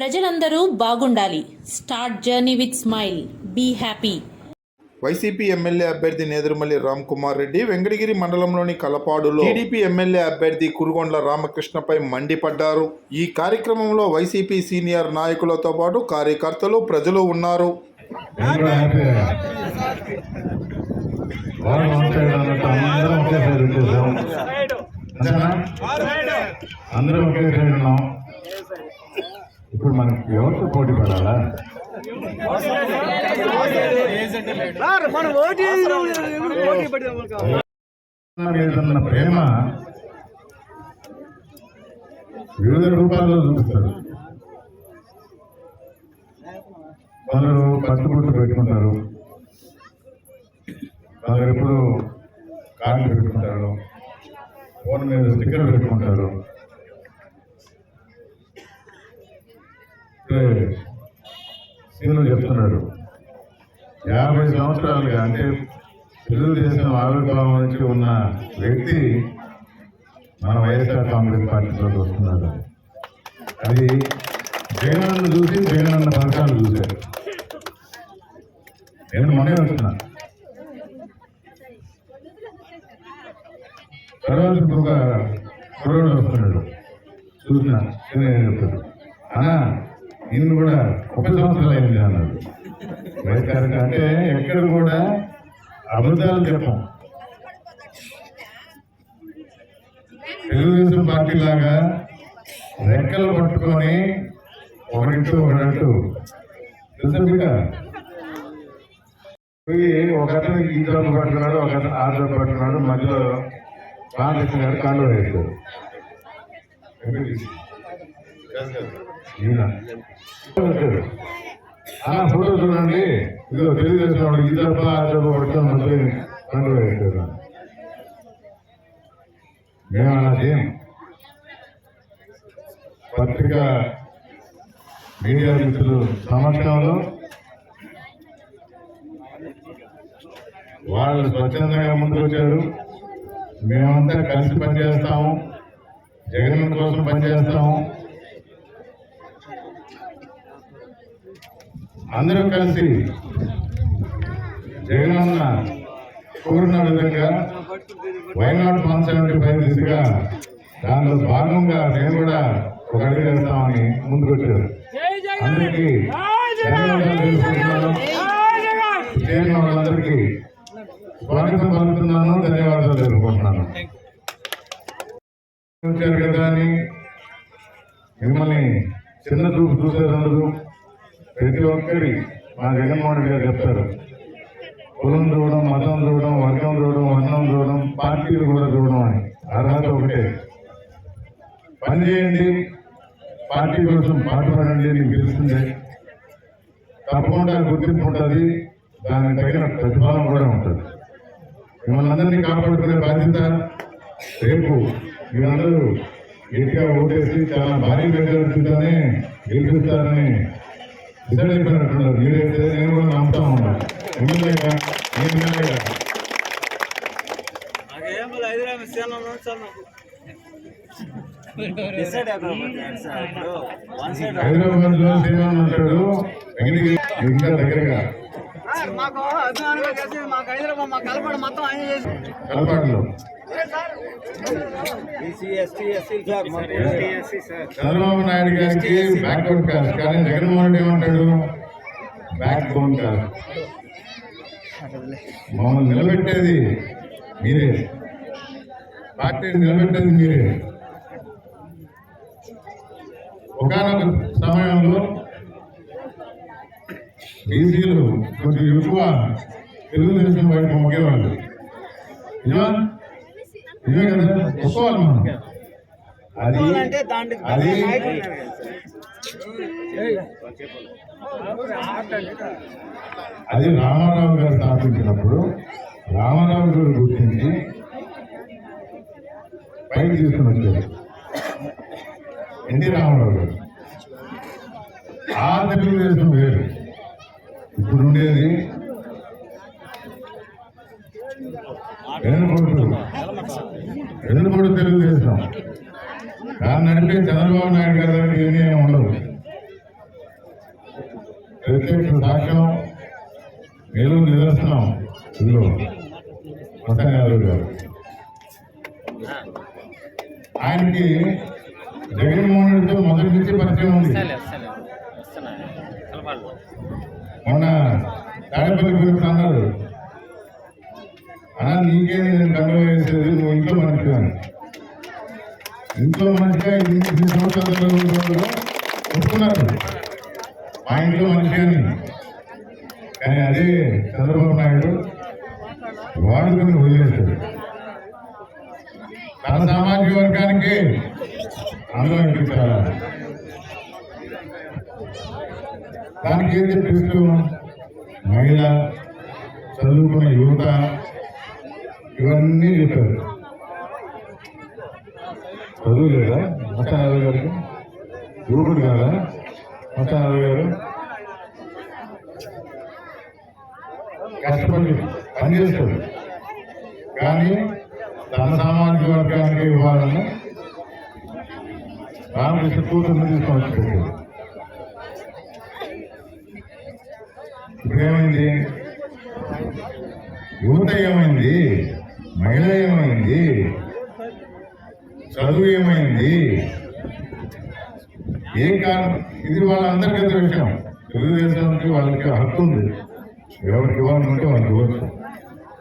ప్రజలందరూ బాగుండాలి. Start journey with smile. Be happy. YCP MLA అభ్యర్థి నేదురుమల్లి రామ్ కుమార్ రెడ్డి వెంకటగిరి మండలంలోని కలపాడులో టీడీపీ ఎమ్మెల్యే అభ్యర్థి కురుగొండ్ల రామకృష్ణపై మండిపడ్డారు. ఈ కార్యక్రమంలో వైసీపీ సీనియర్ నాయకులతో పాటు కార్యకర్తలు ప్రజలు ఉన్నారు. అందరం ఒకే సైడ్ వచ్చేసాం అంతేనా అందరం ఒకే సైడ్ ఉన్నాం ఇప్పుడు మనకి ఎవరితో పోటీ పడాలా? మనం ఏదన్న ప్రేమ వివిధ రూపాల్లో చూపిస్తారు. కొందరు పట్టుబుట్టు పెట్టుకుంటారు. కొందరు ఎప్పుడు కార్డు పెట్టుకుంటారు. ఫోన్ మీద స్టిక్కర్ పెట్టుకుంటారు. ఇప్పుడే సీను చెప్తున్నాడు యాభై సంవత్సరాలుగా అంటే తెలుగుదేశం ఆవిర్భావం నుంచి ఉన్న వ్యక్తి మన వైఎస్ఆర్ కాంగ్రెస్ పార్టీలోకి వస్తున్నారు. అది జగనన్న చూసి జగనన్న ఫలితాలు చూశారు. నేను మొన్నే వస్తున్నా తర్వాత ఒక కుర్రోడు వస్తున్నాడు. చూసిన నేను అన్నా నిన్ను కూడా ముప్పై సంవత్సరాలు అయింది వైఎస్ఆర్ అంటే ఎక్కడ కూడా అబద్ధాలు చెప్పం. తెలుగుదేశం పార్టీ లాగా రెక్కలు పట్టుకొని తెలుసా బిడ్డ? పోయి ఒక అతను ఈ జబ్బు పట్టుకున్నాడు ఒక అతను ఆ జబ్బు పట్టుకున్నాడు మధ్యలో రామకృష్ణ గారు కాళ్ళు వేశారు. ఈయన ఆ ఫోటో చూడండి. ఇదిగో తెలుగుదేశం వాడు ఈ దెబ్బ ఆ దెబ్బ పట్టుకొని మళ్ళీ కాళ్ళు మేము అలా చేయం పత్రిక మీడియా మిత్రులు సమక్షంలో వాళ్ళు స్వచ్ఛందంగా ముందుకు వచ్చారు మేమంతా కలిసి పనిచేస్తాము. జగన్ కోసం పనిచేస్తాము. అందరం కలిసి జగనన్న కోరిన విధంగా వైనాడు వన్ సెవెంటీ ఫైవ్ దిశగా దానిలో భాగంగా నేను కూడా ఒక అడుగు వెళ్తామని ముందుకు వచ్చారు. అందరికీ చేరిన వాళ్ళందరికీ స్వాగతం పలుకుతున్నాను. ధన్యవాదాలు తెలుపుకుంటున్నాను. వచ్చారు కదా అని మిమ్మల్ని చిన్న చూపు చూసేదండదు ప్రతి ఒక్కరి మా జగన్మోహన్ గారు చెప్తారు. కులం చూడడం మతం చూడడం వర్గం చూడడం వర్ణం చూడడం పార్టీలు కూడా చూడడం అని. అర్హత ఒకటే. పని చేయండి. పార్టీ కోసం పాటుపడండి నీకు తెలుస్తుంది. తప్పకుండా గుర్తింపు ఉంటుంది. దానికి తగిన ప్రతిఫలం కూడా ఉంటుంది. మిమ్మల్ని అందరినీ కాపాడుకునే బాధ్యత రేపు మీరందరూ గట్టిగా ఓటేసి చాలా భారీ మెజారిటీతోనే గెలిపిస్తారని డిసైడ్ అయిపోయినట్టున్నారు మీరైతే నేను కూడా నమ్ముతా ఉన్నాను ఎమ్మెల్యేగా ఎమ్మెల్యేగా హైదరాబాద్లో శ్రీరామ్ వెంకటగిరి ఇంకా దగ్గరగా. కలపాడులో. చంద్రబాబు నాయుడు గారికి బ్యాక్ బోన్ కాదు కానీ జగన్మోహన్ రెడ్డి ఏమంటాడు? బ్యాక్ బోన్ కాదు మమ్మల్ని నిలబెట్టేది మీరే. పార్టీని నిలబెట్టేది మీరే. ఒకనొక సమయంలో బీసీలు కొంచెం ఎక్కువ తెలుగుదేశం వైపు మొగ్గేవాళ్ళు నిజమా నిజమే కదా ఒప్పుకోవాలి మనం అది అది. అది రామారావు గారు స్థాపించినప్పుడు రామారావు గారు గుర్తించి పైకి తీసుకుని వచ్చారు. ఎన్టీ రామారావు గారు. ఆ తెలుగుదేశం వేరు. ఇప్పుడు ఉండేది వెనుకొడుకు వెనుకొడు తెలుగుదేశం. దాన్ని నడిపే చంద్రబాబు నాయుడు గారు ఏమీ ఉండదు. ప్రత్యక్ష సాక్ష్యం నిలువు నిదర్శనం. ఇల్లు యాదవ్ గారు. ఆయనకి జగన్మోహన్ రెడ్డితో మొదటి నుంచి పరిచయం ఉంది. మొన్న తాడేపల్లి గురించి అన్నారు. అన్నా నీకేది నేను కండవ వేసేది నువ్వు ఇంట్లో మనిషి ఇంట్లో మనిషిగా ఇన్ని సంవత్సరాలు ఒప్పుకున్నారు మా ఇంట్లో మనిషి అని కానీ అదే చంద్రబాబు నాయుడు వాడుకుని వదిలేశాడు. తన సామాజిక వర్గానికి అందరం ఇప్పించాలా? దానికి ఏం చెప్పిస్తూ మహిళ చదువుకున్న యువత ఇవన్నీ చెప్పారు. చదువు లేదా మతానాథ్ గారికి? యువకుడు కాదా? మతానాథ్ గారు? కష్టపడి పనిచేస్తాడు కానీ తన సామాజిక వర్గానికి ఇవ్వాలని రామకృష్ణ కూతుర్ని తీసుకొని వచ్చి పెట్టాడు ఇప్పుడేమైంది? యువత ఏమైంది? మహిళ ఏమైంది చదువు ఏమైంది? ఏ కారణం? ఇది వాళ్ళందరికీ విషయం. తెలుగుదేశానికి వాళ్ళకి హక్కు ఉంది. ఎవరికి ఇవ్వాలనుకుంటే వాళ్ళకి ఇవ్వచ్చు.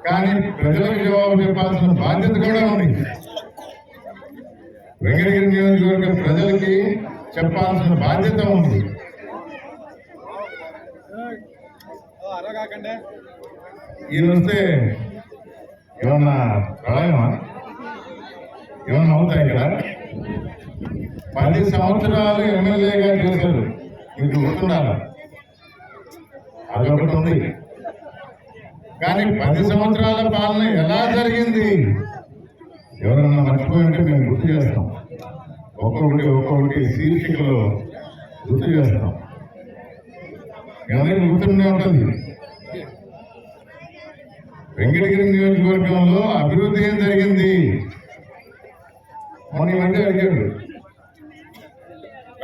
కానీ ప్రజలకు జవాబు చెప్పాల్సిన బాధ్యత కూడా ఉంది. వెంకటగిరి నియోజకవర్గ ప్రజలకి చెప్పాల్సిన బాధ్యత ఉంది. వస్తే ఏమన్నా ప్రళయమా? ఏమన్నా అవుతాయి ఇక్కడ? పది సంవత్సరాలు ఎమ్మెల్యేగా చేశారు. మీకు గుర్తున్నారా అదొకటి ఉంది. కానీ పది సంవత్సరాల పాలన ఎలా జరిగింది? ఎవరన్నా మర్చిపోయి ఉంటే మేము గుర్తు చేస్తాం. ఒక్కొక్కటి ఒక్కొక్కటి శీర్షికలో గుర్తు చేస్తాం. ఎవరైనా గుర్తుండే ఉంటుంది? వెంకటగిరి నియోజకవర్గంలో అభివృద్ధి ఏం జరిగింది? మొన్న ఈ అడిగాడు.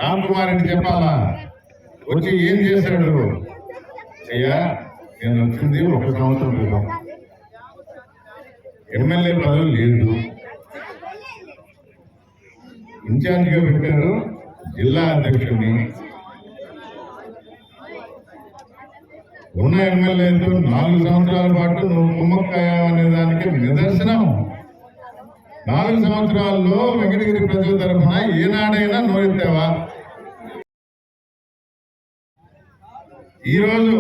రామ్ కుమార్ రెడ్డి చెప్పాలా? వచ్చి ఏం చేశాడు? అయ్యా నేను వచ్చింది ఒక సంవత్సరం క్రితం. ఎమ్మెల్యే పదవి లేదు. ఇన్ఛార్జిగా పెట్టారు జిల్లా అధ్యక్షుడిని. ఉన్న ఎమ్మెల్యేతో నాలుగు సంవత్సరాల పాటు నువ్వు కుమ్మక్కాయ అనే దానికి నిదర్శనం. నాలుగు సంవత్సరాల్లో వెంకటగిరి ప్రజల తరఫున ఏనాడైనా నోరెత్తావా? ఈరోజు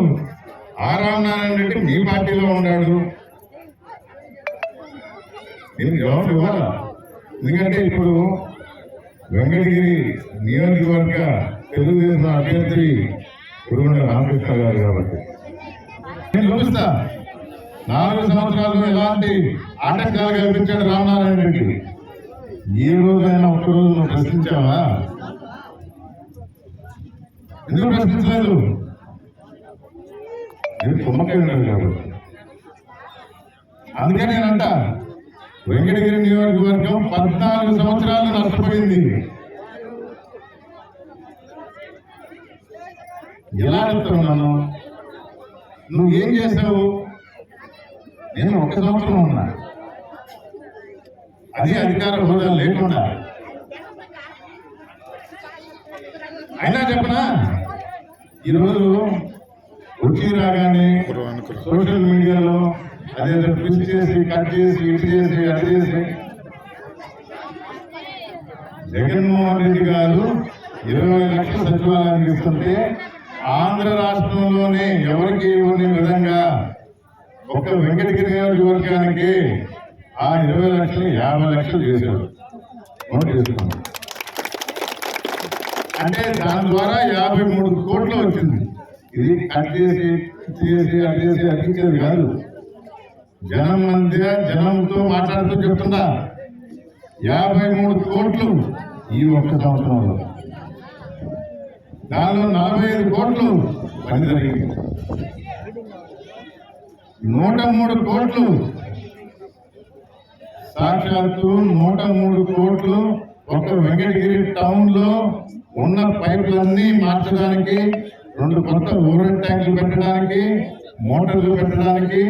ఆ రామనారాయణ రెడ్డి మీ పార్టీలో ఉన్నాడు. దీనికి జవాబు ఇవ్వాలా? ఎందుకంటే ఇప్పుడు వెంకటగిరి నియోజకవర్గ తెలుగుదేశం అభ్యర్థి కురుగొండ రామకృష్ణ గారు కాబట్టి. నేను చూపిస్తా నాలుగు సంవత్సరాలు ఎలాంటి ఆటంకాలు కల్పించాడు రామనారాయణ రెడ్డి? ఏ రోజైనా ఒక్కరోజు నువ్వు ప్రశ్నించావా? ఎందుకు ప్రశ్నించలేదు? నేను కుమ్మకాయ కాబట్టి. అందుకే నేనంట వెంకటగిరి నియోజకవర్గం పద్నాలుగు సంవత్సరాలు నష్టపోయింది. ఎలా చెప్తున్నాను నువ్వు ఏం చేసావు నేను ఒక సంవత్సరం ఉన్నా. అదే అధికార హోదా లేకుండా. అయినా చెప్పనా? ఈరోజు వచ్చి రాగానే సోషల్ మీడియాలో అదేదో ట్విస్ట్ చేసి కట్ చేసి ఇటు చేసి అది చేసి. జగన్మోహన్ రెడ్డి గారు ఇరవై లక్షల సచివాలయానికి ఇస్తుంటే ఆంధ్ర రాష్ట్రంలోనే ఎవరికి ఇవ్వని విధంగా ఒక వెంకటగిరి నియోజకవర్గానికి ఆ ఇరవై లక్షలు యాభై లక్షలు చేశారు. నోట్ చేసుకున్నాం అంటే దాని ద్వారా యాభై మూడు కోట్లు వచ్చింది. ఇది కట్ చేసి చేసి అది చేసి అడిగించేది కాదు. జనం మధ్య జనంతో మాట్లాడుతూ చెప్తున్నా. యాభై మూడు కోట్లు ఈ ఒక్క సంవత్సరంలో. దానిలో నలభై ఐదు కోట్లు పని జరిగింది. నూట మూడు కోట్లు. సాక్షాత్తు నూట మూడు కోట్లు ఒక వెంకటగిరి టౌన్లో ఉన్న పైపులన్నీ మార్చడానికి రెండు కొత్త ఓరెంట్ ట్యాంకులు పెట్టడానికి మోటార్లు పెట్టడానికి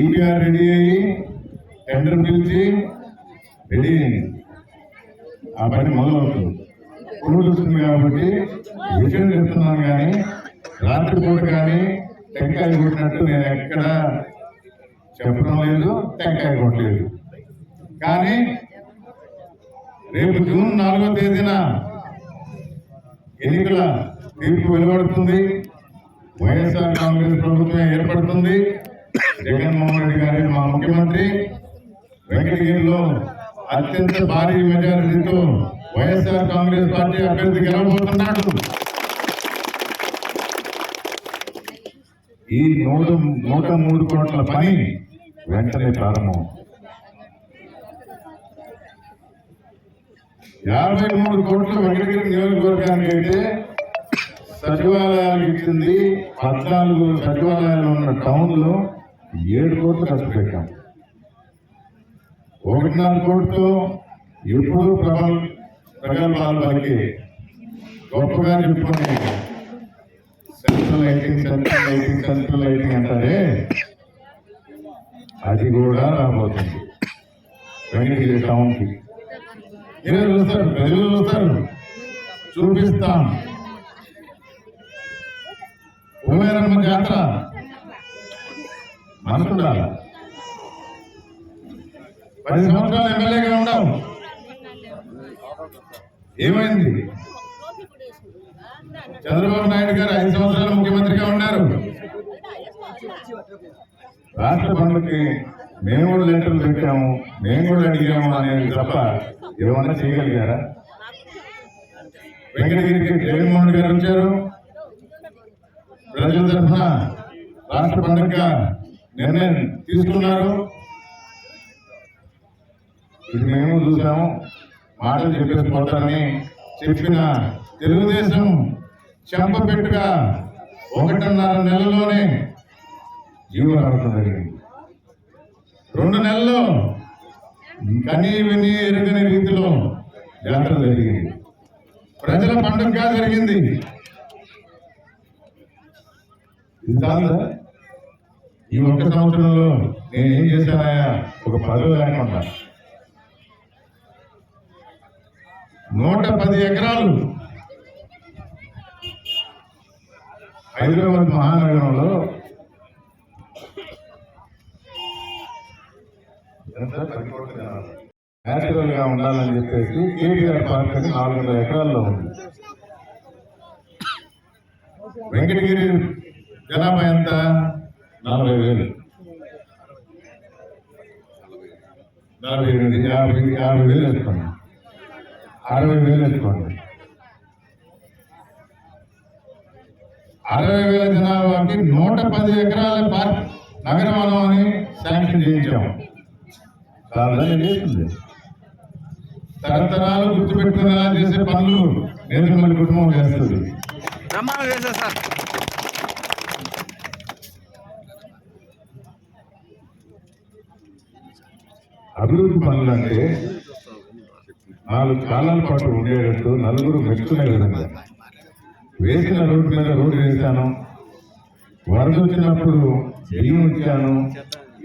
ఈపీఆర్ రెడీ అయ్యి టెండర్ పిలిచి రెడీ అయింది ఆ పని మొదలవుతుంది. కూడుస్తుంది కాబట్టి విషయం చెప్తున్నాను కానీ రాత్రిపూట కానీ టెంకాయ కొట్టినట్టు నేను ఎక్కడ చెప్పడం లేదు టెంకాయ కొట్టలేదు. కానీ రేపు జూన్ నాలుగో తేదీన ఎన్నికల తీర్పు వెలువడుతుంది వైఎస్ఆర్ కాంగ్రెస్ ప్రభుత్వం ఏర్పడుతుంది. జగన్మోహన్ రెడ్డి గారి మా ముఖ్యమంత్రి వెంకటగిరిలో అత్యంత భారీ మెజారిటీతో వైఎస్ఆర్ కాంగ్రెస్ పార్టీ అభ్యర్థి గెలవబోతున్నాడు. ఈ నూట నూట మూడు కోట్ల పని వెంటనే ప్రారంభం. యాభై మూడు కోట్ల వెంకటగిరి నియోజకవర్గానికి అయితే సచివాలయాలు ఇచ్చింది పద్నాలుగు సచివాలయాలు ఉన్న టౌన్లో ఏడు కోట్లు ఖర్చు పెట్టాం. ఒకటిన్నర కోట్లతో ఎప్పుడు ప్రబల ప్రగల్భాలు పలికి గొప్పగా చెప్పుకొని central lighting central lighting central lighting అంటారే? అది కూడా రాబోతుంది. వెంకటగిరి టౌన్కి చూస్తారు ప్రజలు చూస్తారు చూపిస్తాం. ఉమేరమ్మ జాతర మనసు పది సంవత్సరాలు ఎమ్మెల్యేగా ఉండవు ఏమైంది? చంద్రబాబు నాయుడు గారు ఐదు సంవత్సరాలు ముఖ్యమంత్రిగా ఉన్నారు. రాష్ట్ర పనులకి మేము కూడా లెటర్లు పెట్టాము మేము కూడా అడిగాము అనేది తప్ప ఏమన్నా చేయగలిగారా? వెంకటగిరికి జగన్మోహన్ గారు వచ్చారు. ప్రజల తరఫున రాష్ట్ర పండుగ నిర్ణయం తీసుకున్నారు. ఇది మేము చూసాము. మాటలు చెప్పేసి పోతారని చెప్పిన తెలుగుదేశం చెంపపెట్టుగా ఒకటిన్నర నెలలోనే జీవనార్థం జరిగింది. రెండు నెలల్లో కనీ విని ఎరుగని రీతిలో జాతర జరిగింది. ప్రజల పండుగగా జరిగింది. ఇది కాదా ఈ ఒక్క సంవత్సరంలో నేను చేశానయా ఒక పదవి లేకుండా. నూట పది ఎకరాలు. హైదరాబాద్ మహానగరంలో న్యాచురల్గా ఉండాలని చెప్పేసి కేటీఆర్ పార్క్ అని నాలుగు వందల ఎకరాల్లో ఉంది. వెంకటగిరి జనాభా ఎంత? నలభై వేలు. నలభై ఎనిమిది యాభై యాభై వేలు వేసుకోండి అరవై వేలు వేసుకోండి అరవై వేల జనాభాకి నూట పది ఎకరాల పార్క్ నగరవనం అని శాంక్షన్ చేయించాము చేస్తుంది. తరతరాలు గుర్తుపెట్టుకునేలా చేసే పనులు నేతమల్లి కుటుంబం చేస్తుంది. అభివృద్ధి పనులు అంటే నాలుగు కాలాల పాటు ఉండేటట్టు నలుగురు మెచ్చుకునే విధంగా. వేసిన రోడ్డు మీద రోడ్డు వేశాను. వరద వచ్చినప్పుడు బియ్యం ఇచ్చాను.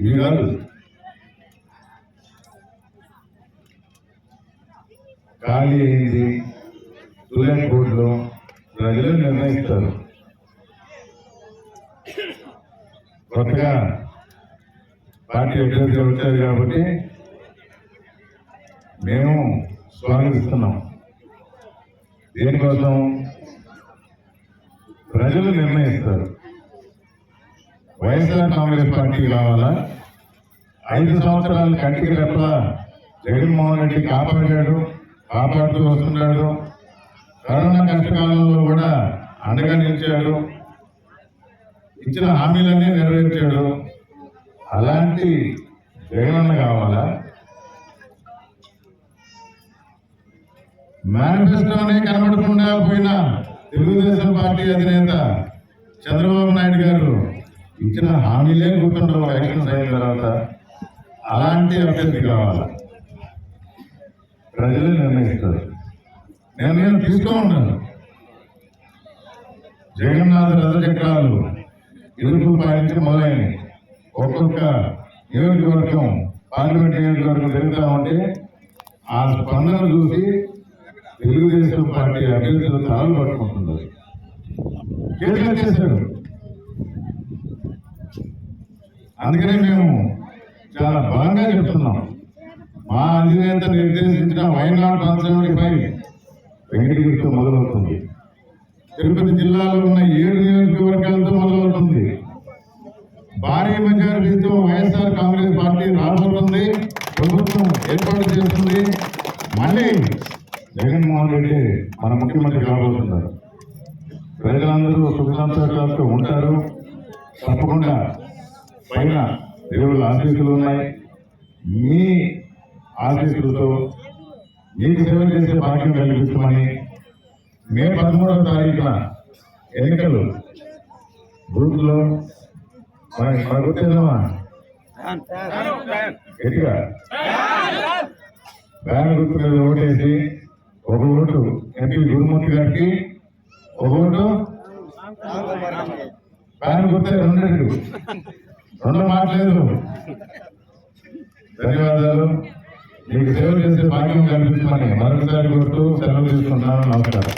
ఇవి కాదు. ఖాళీ అయింది. తులెట్ బోర్డులో ప్రజలు నిర్ణయిస్తారు. కొత్తగా పార్టీ అభ్యర్థులు వచ్చారు కాబట్టి మేము స్వాగతిస్తున్నాం. దేనికోసం? ప్రజలు నిర్ణయిస్తారు. వైఎస్ఆర్ కాంగ్రెస్ పార్టీ కావాలా ఐదు సంవత్సరాల కంటికి రెప్ప జగన్మోహన్ రెడ్డి కాపాడాడు కాపాడుతూ వస్తున్నాడు. కరోనా కష్టకాలంలో కూడా అండగా నిలిచాడు. ఇచ్చిన హామీలన్నీ నెరవేర్చాడు. అలాంటి జగనన్న కావాలా? మేనిఫెస్టోనే కనబడకుండా పోయిన తెలుగుదేశం పార్టీ అధినేత చంద్రబాబు నాయుడు గారు ఇచ్చిన హామీలే గుర్తుండవు ఎలక్షన్స్ అయిన తర్వాత. అలాంటి అభ్యర్థి కావాలి? ప్రజలు నిర్ణయిస్తారు. నిర్ణయం తీసుకో ఉన్నాను జగన్నాథ రథచక్రాలు ఇరుకుల నుంచి మొదలైనవి. ఒక్కొక్క నియోజకవర్గం పార్లమెంట్ నియోజకవర్గం తిరుగుతా ఉంటే ఆ స్పందన చూసి తెలుగుదేశం పార్టీ అభ్యర్థులు కాలు పట్టుకుంటున్నారు కేసులు చేశారు. అందుకనే మేము చాలా బలంగా చెప్తున్నాం. మా అధినేత నిర్దేశించిన వైనాడు కాన్స్టిట్యూన్సీపై వెంకటగిరితో మొదలవుతుంది. తిరుపతి జిల్లాలో ఉన్న ఏడు నియోజకవర్గాలతో మొదలవుతుంది. భారీ మెజారిటీతో వైఎస్ఆర్ కాంగ్రెస్ పార్టీ రాబోతుంది. ప్రభుత్వం ఏర్పాటు చేస్తుంది. మళ్ళీ జగన్మోహన్ రెడ్డి మన ముఖ్యమంత్రి కాబోతున్నారు. ప్రజలందరూ సుఖ సంతోషాలతో ఉంటారు. తప్పకుండా పైన దేవుళ్ళ ఆశీస్సులు ఉన్నాయి. మీ ఆశీస్సులతో మీకు సేవ చేసే భాగ్యం కల్పించమని మే పదమూడవ తారీఖున ఎన్నికలు గ్రూప్లో మనకి మనకు గుర్తిందమా గట్టిగా. బ్యాన్ గుర్తు మీద ఓటేసి ఒక ఓటు ఎంపీ గురుమూర్తి గారికి ఒక ఓటు బ్యాన్ గుర్తే రెండు రెండు మాట్లేదు ధన్యవాదాలు. మీకు సేవ చేసే భాగ్యం కల్పించమని మరొకసారి గుర్తు సెలవు తీసుకుంటున్నాను. నమస్కారం.